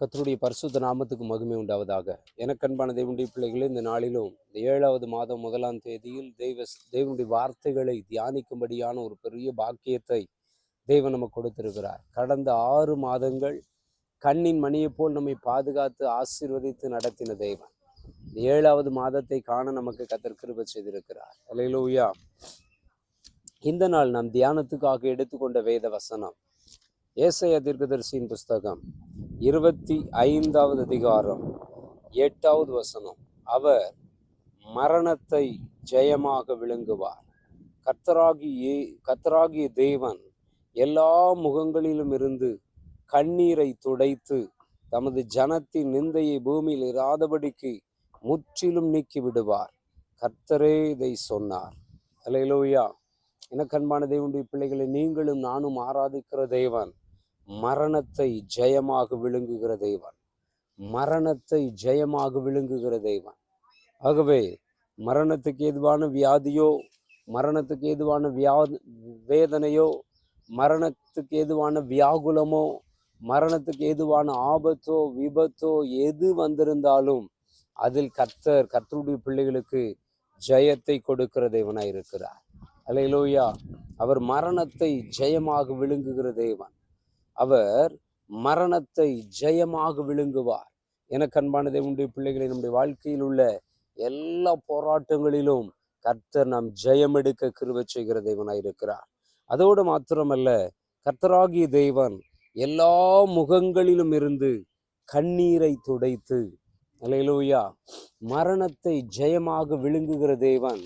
கத்தருடைய பரிசுத்த நாமத்துக்கு மகிமை உண்டாவதாக. எனக்கன்பான தேவனுடைய பிள்ளைகளே இந்த நாளிலும் இந்த ஏழாவது மாதம் முதலாம் தேதியில் தெய்வ தேவனுடைய வார்த்தைகளை தியானிக்கும்படியான ஒரு பெரிய பாக்கியத்தை தெய்வம் நமக்கு கொடுத்திருக்கிறார். கடந்த ஆறு மாதங்கள் கண்ணின் மணியைப் போல் நம்மை பாதுகாத்து ஆசீர்வதித்து நடத்தின தெய்வன் இந்த ஏழாவது மாதத்தை காண நமக்கு கத்தர் செய்திருக்கிறார். அலையிலூயா இந்த நாள் நாம் தியானத்துக்காக எடுத்துக்கொண்ட வேத வசனம் ஏசைய தீர்க்கதரிசியின் புஸ்தகம் இருபத்தி ஐந்தாவது அதிகாரம் எட்டாவது வசனம். அவர் மரணத்தை ஜெயமாக விளங்குவார். கத்தராகிய கத்தராகிய தேவன் எல்லா முகங்களிலும் இருந்து கண்ணீரை துடைத்து தமது ஜனத்தின் நிந்தையை பூமியில் இராதபடிக்கு முற்றிலும் நீக்கி விடுவார். கர்த்தரே இதை சொன்னார். அலையிலோயா எனக்கு அன்பான தேவனுடைய பிள்ளைகளை நீங்களும் நானும் ஆராதிக்கிற தேவன். மரணத்தை ஜெயமாக விழுங்குகிற தெய்வன் மரணத்தை ஜெயமாக விழுங்குகிற தெய்வன் ஆகவே மரணத்துக்கு ஏதுவான வியாதியோ மரணத்துக்கு ஏதுவான வியா வேதனையோ மரணத்துக்கு ஏதுவான வியாகுலமோ மரணத்துக்கு ஏதுவான ஆபத்தோ விபத்தோ எது வந்திருந்தாலும் அதில் கர்த்தர் கர்த்தருடைய பிள்ளைகளுக்கு ஜெயத்தை கொடுக்கிற தேவனாய் இருக்கிறார் அலையிலோயா அவர் மரணத்தை ஜெயமாக விழுங்குகிற தேவன். அவர் மரணத்தை ஜெயமாக விழுங்குவார். எனக்கு அன்பானதே உண்டு பிள்ளைகளை நம்முடைய வாழ்க்கையில் உள்ள எல்லா போராட்டங்களிலும் கர்த்தர் நாம் ஜெயம் எடுக்க கிருவை செய்கிற தேவனாய் இருக்கிறார். அதோடு மாத்திரமல்ல கர்த்தராகிய தெய்வன் எல்லா முகங்களிலும் இருந்து கண்ணீரை துடைத்து அலையலூயா மரணத்தை ஜெயமாக விழுங்குகிற தேவன்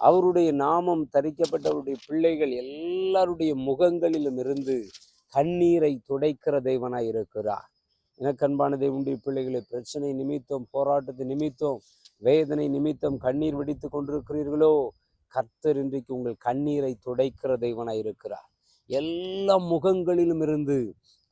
அவருடைய நாமம் தரிக்கப்பட்டவருடைய பிள்ளைகள் எல்லாருடைய முகங்களிலும் இருந்து கண்ணீரை துடைக்கிற தெய்வனாய் இருக்கிறார். எனக்கு அன்பான தேவனுடைய பிள்ளைகளை பிரச்சனை நிமித்தம் போராட்டத்தை நிமித்தம் வேதனை நிமித்தம் கண்ணீர் வெடித்து கொண்டிருக்கிறீர்களோ கர்த்தர் இன்றைக்கு உங்கள் கண்ணீரை துடைக்கிற தெய்வனாய் இருக்கிறார். எல்லா முகங்களிலும் இருந்து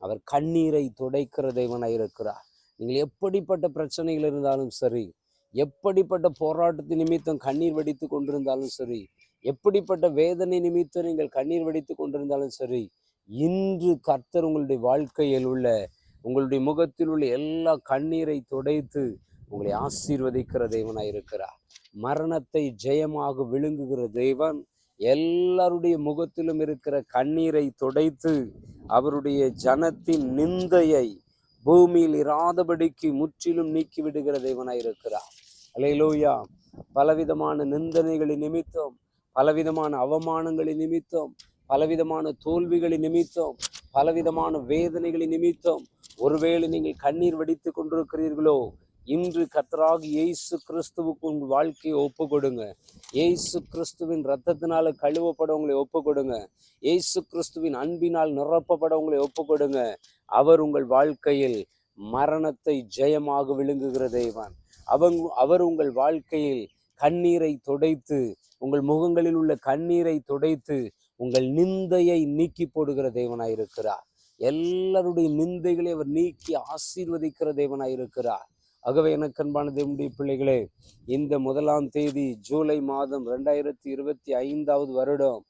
அவர் கண்ணீரை துடைக்கிற தெய்வனாய் இருக்கிறார். நீங்கள் எப்படிப்பட்ட பிரச்சனைகள் இருந்தாலும் சரி எப்படிப்பட்ட போராட்டத்து நிமித்தம் கண்ணீர் வெடித்து கொண்டிருந்தாலும் சரி எப்படிப்பட்ட வேதனை நிமித்தம் நீங்கள் கண்ணீர் வெடித்து கொண்டிருந்தாலும் சரி இன்று கர்த்தர் உங்களுடைய வாழ்க்கையில் உள்ள உங்களுடைய முகத்தில் உள்ள எல்லா கண்ணீரை துடைத்து உங்களை ஆசீர்வதிக்கிற தேவனாய் இருக்கிறார். மரணத்தை ஜெயமாக விழுங்குகிற தேவன் எல்லாருடைய முகத்திலும் இருக்கிற கண்ணீரை துடைத்து அவருடைய ஜனத்தின் நிந்தையை பூமியில் இராதபடிக்கு முற்றிலும் நீக்கி விடுகிற தேவனாய் இருக்கிறார். அலையிலோயா பலவிதமான நிந்தனைகளின் நிமித்தம் பலவிதமான அவமானங்களின் நிமித்தம் பலவிதமான தோல்விகளின் நிமித்தம் பலவிதமான வேதனைகளின் நிமித்தம் ஒருவேளை நீங்கள் கண்ணீர் வடித்து கொண்டிருக்கிறீர்களோ இன்று கர்த்தராகி இயேசு கிறிஸ்துவுக்கு உங்கள் வாழ்க்கையை ஒப்பு கொடுங்க ஏசு கிறிஸ்துவின் ரத்தத்தினால கழுவப்பட உங்களை ஒப்பு கொடுங்க இயேசு கிறிஸ்துவின் அன்பினால் நிரப்பப்பட உங்களை ஒப்பு கொடுங்க அவர் உங்கள் வாழ்க்கையில் மரணத்தை ஜெயமாக விழுங்குகிற தேவன். அவங் அவர் உங்கள் வாழ்க்கையில் கண்ணீரை துடைத்து உங்கள் முகங்களில் உள்ள கண்ணீரை துடைத்து உங்கள் நிந்தையை நீக்கி போடுகிற தேவனாய் இருக்கிறார். எல்லாருடைய நிந்தைகளை அவர் நீக்கி ஆசீர்வதிக்கிற தேவனாய் இருக்கிறார். ஆகவே எனக்கு அன்பான தேவனுடைய பிள்ளைகளே இந்த முதலாம் தேதி ஜூலை மாதம் ரெண்டாயிரத்தி இருபத்தி ஐந்தாவது வருடம்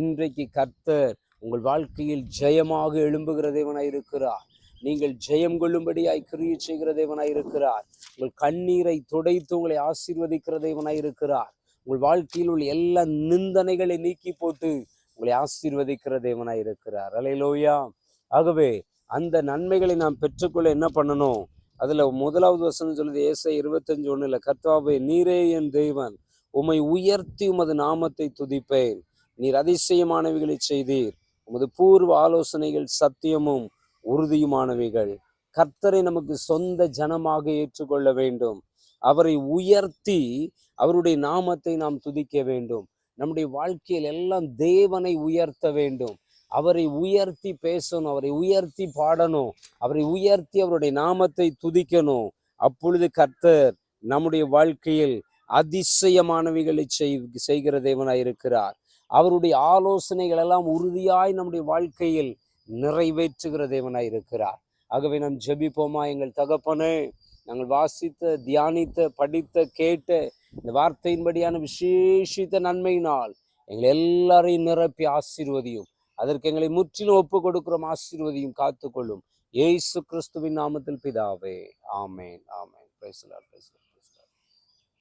இன்றைக்கு கர்த்தர் உங்கள் வாழ்க்கையில் ஜெயமாக எழும்புகிற தேவனாய் இருக்கிறார். நீங்கள் ஜெயம் கொள்ளும்படியாய் கிரியை செய்கிற தேவனாய் இருக்கிறார். உங்கள் கண்ணீரை துடைத்து உங்களை ஆசீர்வதிக்கிற தேவனாய் இருக்கிறார். உங்கள் வாழ்க்கையில் உள்ள எல்லா நிந்தனைகளை நீக்கி போட்டு உங்களை ஆசீர்வதிக்கிற தேவனாய் இருக்கிறார். அலையிலோயா ஆகவே அந்த நன்மைகளை நாம் பெற்றுக்கொள்ள என்ன பண்ணணும்? அதுல முதலாவது வசனம் சொல்லுது ஏசை இருபத்தஞ்சு ஒண்ணுல கர்த்தாவே நீரே என் தெய்வன் உம்மை உயர்த்தி உமது நாமத்தை துதிப்பேன். நீர் அதிசயமானவைகளை செய்தீர். உமது பூர்வ ஆலோசனைகள் சத்தியமும் உறுதியுமானவைகள். கர்த்தரை நமக்கு சொந்த ஜனமாக ஏற்றுக்கொள்ள வேண்டும். அவரை உயர்த்தி அவருடைய நாமத்தை நாம் துதிக்க வேண்டும். நம்முடைய வாழ்க்கையில் எல்லாம் தேவனை உயர்த்த வேண்டும். அவரை உயர்த்தி பேசணும் அவரை உயர்த்தி பாடணும் அவரை உயர்த்தி அவருடைய நாமத்தை துதிக்கணும். அப்பொழுது கர்த்தர் நம்முடைய வாழ்க்கையில் அதிசயமானவைகளை செய் செய்கிற தேவனாய் இருக்கிறார். அவருடைய ஆலோசனைகள் எல்லாம் உறுதியாய் நம்முடைய வாழ்க்கையில் நிறைவேற்றுகிற தேவனாய் இருக்கிறார். ஆகவே நாம் ஜெபிப்போமா எங்கள் தகப்பனே? நாங்கள் வாசித்த தியானித்த படித்த கேட்ட இந்த வார்த்தையின்படியான விசேஷித்த நன்மையினால் எங்களை எல்லாரையும் நிரப்பி ஆசீர்வதியும். அதற்கு எங்களை முற்றிலும் ஒப்பு கொடுக்கிறோம் ஆசீர்வதியும் காத்துக்கொள்ளும். ஏசு கிறிஸ்துவின் நாமத்தில் பிதாவே. ஆமேன் ஆமேன். Price Lord